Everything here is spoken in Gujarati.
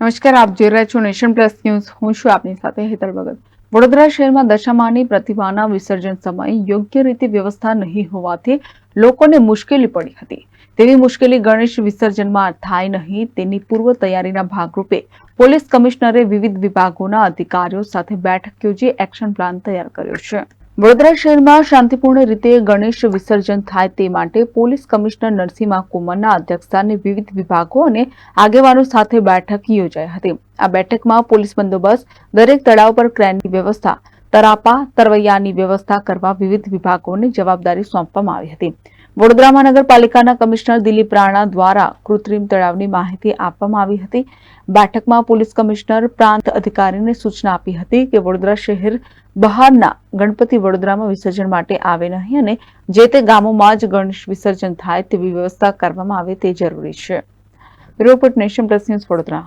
નમસ્કાર, આપ જોઈ રહ્યા છો નેશન પ્લસ ન્યૂઝ. હું છું આપની સાથે હેતલ ભગત. વડોદરા શહેરમાં દશામાની પ્રતિમાના વિસર્જન સમયે યોગ્ય રીતે વ્યવસ્થા નહીં હોવાથી લોકોને મુશ્કેલી પડી હતી. તેવી મુશ્કેલી ગણેશ વિસર્જનમાં થાય નહીં, તેની પૂર્વ તૈયારીના ભાગરૂપે પોલીસ કમિશનરે વિવિધ વિભાગોના અધિકારીઓ સાથે બેઠક યોજી એક્શન પ્લાન તૈયાર કર્યો છે. વડોદરા શહેરમાં શાંતિપૂર્ણ રીતે ગણેશ વિસર્જન થાય તે માટે પોલીસ કમિશનર નરસિંહા કુમારના અધ્યક્ષસ્થાને વિવિધ વિભાગો અને આગેવાનો સાથે બેઠક યોજાઈ હતી. આ બેઠકમાં પોલીસ બંદોબસ્ત, દરેક તળાવ પર ક્રેનની વ્યવસ્થા, તરાપા, તરવૈયાની વ્યવસ્થા કરવા વિવિધ વિભાગોને જવાબદારી સોંપવામાં આવી હતી. વડોદરા મહાનગરપાલિકાના કમિશનર દિલીપ રાણા દ્વારા કૃત્રિમ તળાવની માહિતી આપવામાં આવી હતી. બેઠકમાં પોલીસ કમિશનર પ્રાંત અધિકારીને સૂચના આપી હતી કે વડોદરા શહેર બહારના ગણપતિ વડોદરામાં વિસર્જન માટે આવે નહીં અને જે તે ગામોમાં જ ગણેશ વિસર્જન થાય તેવી વ્યવસ્થા કરવામાં આવે તે જરૂરી છે. Report Nation Plus News Vadodara.